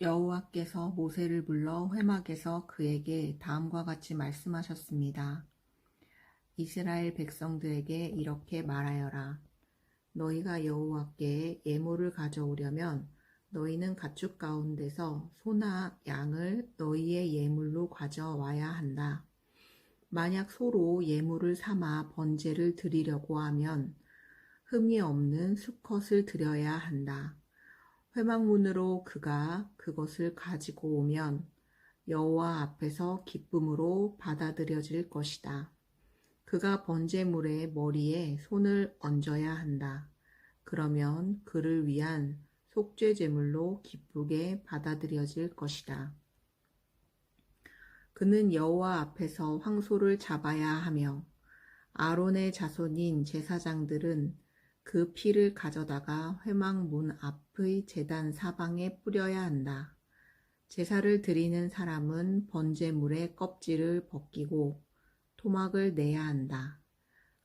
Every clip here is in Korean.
여호와께서 모세를 불러 회막에서 그에게 다음과 같이 말씀하셨습니다. 이스라엘 백성들에게 이렇게 말하여라. 너희가 여호와께 예물을 가져오려면 너희는 가축 가운데서 소나 양을 너희의 예물로 가져와야 한다. 만약 소로 예물을 삼아 번제를 드리려고 하면 흠이 없는 수컷을 드려야 한다. 회막문으로 그가 그것을 가지고 오면 여호와 앞에서 기쁨으로 받아들여질 것이다. 그가 번제물의 머리에 손을 얹어야 한다. 그러면 그를 위한 속죄 제물로 기쁘게 받아들여질 것이다. 그는 여호와 앞에서 황소를 잡아야 하며 아론의 자손인 제사장들은 그 피를 가져다가 회막 문 앞의 제단 사방에 뿌려야 한다. 제사를 드리는 사람은 번제물의 껍질을 벗기고 토막을 내야 한다.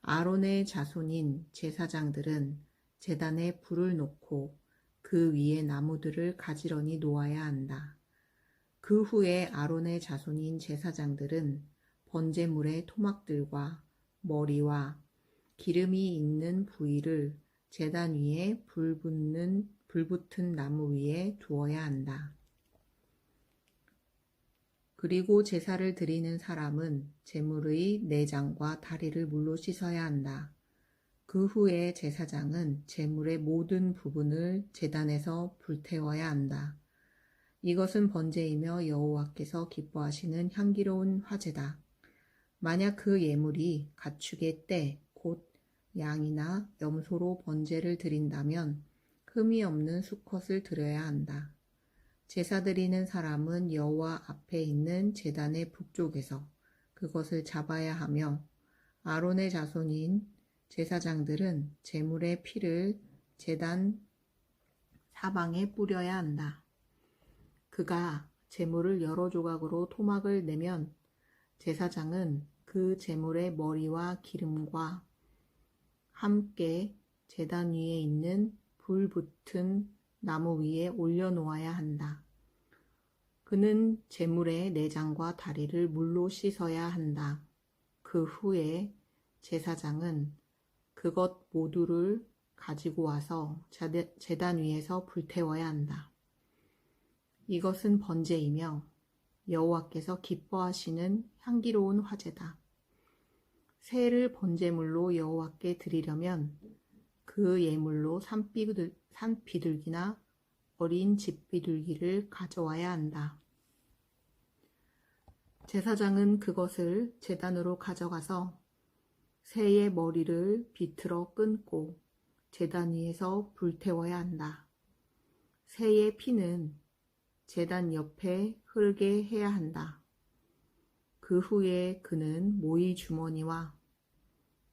아론의 자손인 제사장들은 제단에 불을 놓고 그 위에 나무들을 가지런히 놓아야 한다. 그 후에 아론의 자손인 제사장들은 번제물의 토막들과 머리와 기름이 있는 부위를 제단 위에 불 붙는 불 붙은 나무 위에 두어야 한다. 그리고 제사를 드리는 사람은 제물의 내장과 다리를 물로 씻어야 한다. 그 후에 제사장은 제물의 모든 부분을 제단에서 불태워야 한다. 이것은 번제이며 여호와께서 기뻐하시는 향기로운 화제다. 만약 그 예물이 가축의 때, 곧 양이나 염소로 번제를 드린다면 흠이 없는 수컷을 드려야 한다. 제사 드리는 사람은 여호와 앞에 있는 제단의 북쪽에서 그것을 잡아야 하며 아론의 자손인 제사장들은 제물의 피를 제단 사방에 뿌려야 한다. 그가 제물을 여러 조각으로 토막을 내면 제사장은 그 제물의 머리와 기름과 함께 제단 위에 있는 불 붙은 나무 위에 올려놓아야 한다. 그는 제물의 내장과 다리를 물로 씻어야 한다. 그 후에 제사장은 그것 모두를 가지고 와서 제단 위에서 불태워야 한다. 이것은 번제이며 여호와께서 기뻐하시는 향기로운 화제다. 새를 번제물로 여호와께 드리려면 그 예물로 산비둘, 산비둘기나 어린 집비둘기를 가져와야 한다. 제사장은 그것을 재단으로 가져가서 새의 머리를 비틀어 끊고 재단 위에서 불태워야 한다. 새의 피는 재단 옆에 흐르게 해야 한다. 그 후에 그는 모이 주머니와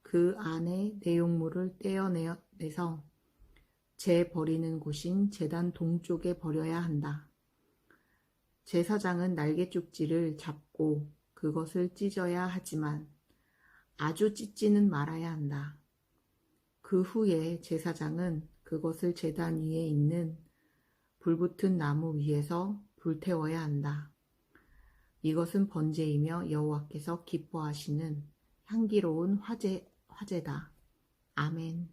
그 안에 내용물을 떼어내서 재 버리는 곳인 재단 동쪽에 버려야 한다. 제사장은 날개쪽지를 잡고 그것을 찢어야 하지만 아주 찢지는 말아야 한다. 그 후에 제사장은 그것을 재단 위에 있는 불붙은 나무 위에서 불태워야 한다. 이것은 번제이며 여호와께서 기뻐하시는 향기로운 화제, 화제다. 아멘.